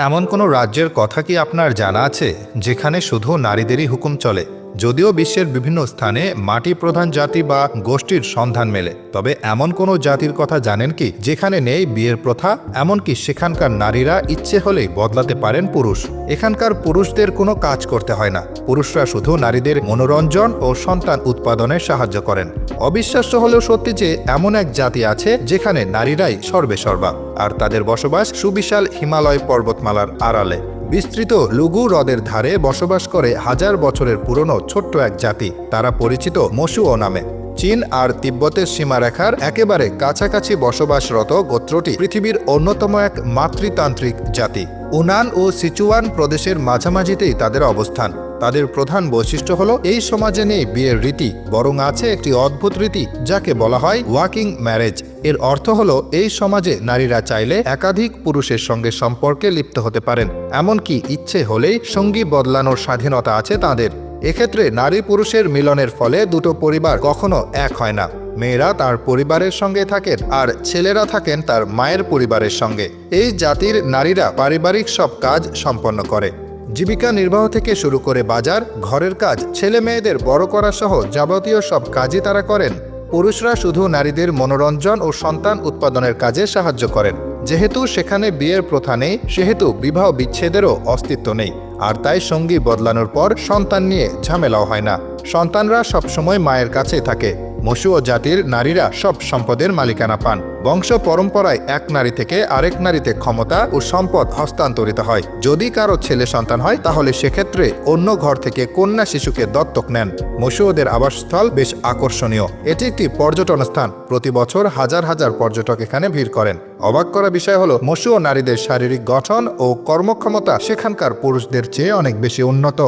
এমন কোনো রাজ্যের কথা কি আপনার জানা আছে যেখানে শুধু নারীদেরই হুকুম চলে? যদিও বিশ্বের বিভিন্ন স্থানে মাটি প্রধান জাতি বা গোষ্ঠীর সন্ধান মেলে, তবে এমন কোনো জাতির কথা জানেন কি যেখানে নেই বিয়ের প্রথা, এমনকি সেখানকার নারীরা ইচ্ছে হলেই বদলাতে পারেন পুরুষ। এখানকার পুরুষদের কোনো কাজ করতে হয় না। পুরুষরা শুধু নারীদের মনোরঞ্জন ও সন্তান উৎপাদনে সাহায্য করেন। অবিশ্বাস্য হলেও সত্যি যে এমন এক জাতি আছে যেখানে নারীরাই সর্বে সর্বা আর তাদের বসবাস সুবিশাল হিমালয় পর্বতমালার আড়ালে। বিস্তৃত লুগু হ্রদের ধারে বসবাস করে হাজার বছরের পুরনো ছোট্ট এক জাতি। তারা পরিচিত মসুও নামে। চীন আর তিব্বতের সীমারেখার একেবারে কাছাকাছি বসবাসরত গোত্রটি পৃথিবীর অন্যতম এক মাতৃতান্ত্রিক জাতি। উনান ও সিচুয়ান প্রদেশের মাঝামাঝিতেই তাদের অবস্থান। তাদের প্রধান বৈশিষ্ট্য হলো, এই সমাজে নেই বিয়ের রীতি, বরং আছে একটি অদ্ভুত রীতি, যাকে বলা হয় ওয়াকিং ম্যারেজ। এর অর্থ হলো, এই সমাজে নারীরা চাইলে একাধিক পুরুষের সঙ্গে সম্পর্কে লিপ্ত হতে পারেন। এমনকি ইচ্ছে হলেই সঙ্গী বদলানোর স্বাধীনতা আছে তাদের। এক্ষেত্রে নারী পুরুষের মিলনের ফলে দুটো পরিবার কখনো এক হয় না। মেয়েরা তার পরিবারের সঙ্গে থাকেন আর ছেলেরা থাকেন তার মায়ের পরিবারের সঙ্গে। এই জাতির নারীরা পারিবারিক সব কাজ সম্পন্ন করে। জীবিকা নির্বাহ থেকে শুরু করে বাজার, ঘরের কাজ ছেলে মেয়েদের বড় করা সহ যাবতীয় সব কাজই তারা করেন। পুরুষরা শুধু নারীদের মনোরঞ্জন ও সন্তান উৎপাদনের কাজে সাহায্য করেন। যেহেতু সেখানে বিয়ের প্রথা নেই, সেহেতু বিবাহ বিচ্ছেদেরও অস্তিত্ব নেই। আর তাই সঙ্গী বদলানোর পর সন্তান নিয়ে ঝামেলাও হয় না। সন্তানরা সবসময় মায়ের কাছে থাকে। মসুও জাতির নারীরা সব সম্পদের মালিকানা পান। বংশ পরম্পরায় এক নারী থেকে আরেক নারীতে ক্ষমতা ও সম্পদ হস্তান্তরিত হয়। যদি কারও ছেলে সন্তান হয়, তাহলে সেক্ষেত্রে অন্য ঘর থেকে কন্যা শিশুকে দত্তক নেন। মসুওদের আবাসস্থল বেশ আকর্ষণীয়। এটি একটি পর্যটন স্থান। প্রতি বছর হাজার হাজার পর্যটক এখানে ভিড় করেন। অবাক করা বিষয় হলো মসুও নারীদের শারীরিক গঠন ও কর্মক্ষমতা সেখানকার পুরুষদের চেয়ে অনেক বেশি উন্নত।